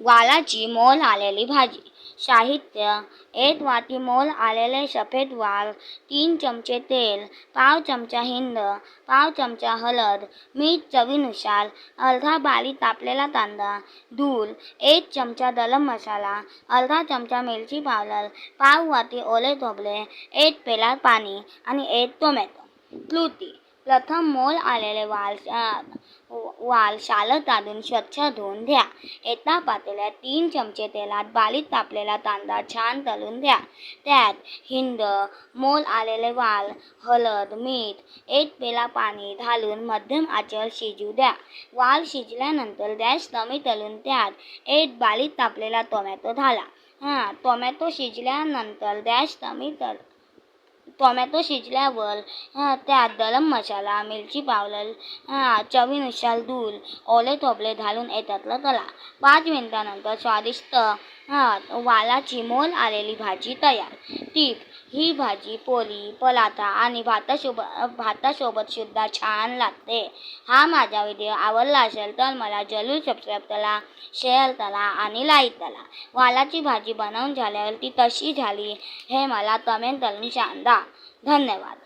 वालाची मोल आलेली भाजी. साहित्य एक वाटी मोल आलेले सफेद वाल तीन चमचे तेल पाव चमचा हिंद पाव चमचा हळद मीठ चवीनुसार अर्धा बारीक तापलेला कांदा दूध एक चमचा गरम मसाला अर्धा चमचा मिरची पावडर पाव वाटी ओले धोबले एक पेला पाणी आणि एक टोमॅटो. कृती प्रथम मोल आलेले वाल वाल सालं काढून स्वच्छ धुवून घ्या एका पातेल्यात तीन चमचे तेलात बारीक तापलेला कांदा छान तळून द्या. त्यात हिंद मोल आलेले वाल हळद मीठ एक पेला पाणी घालून मध्यम आचल शिजू द्या. वाल शिजल्यानंतर गॅस कमी तळून त्यात एक बारीक तापलेला टोमॅटो घाला. हां टोमॅटो शिजल्यानंतर गॅस कमी तळ टोमॅटो शिजल्यावर त्यात गरम मसाला मिरची पावडर चवीनुसार दूध ओले खोबरे घालून एकत्र करा. पाच मिनिटानंतर स्वादिष्ट हां वालाची मोल आलेली भाजी तयार. टीप ही भाजी पोळी पराठा आणि भातासोबत भातासोबत सुद्धा छान लागते. हा माझा व्हिडिओ आवडला असेल तर मला जरूर सबस्क्राईब करा शेअर करा आणि लाईक करा. वालाची भाजी बनवून झाल्यावर ती तशी झाली हे मला कमेंट करून सांगा. धन्यवाद.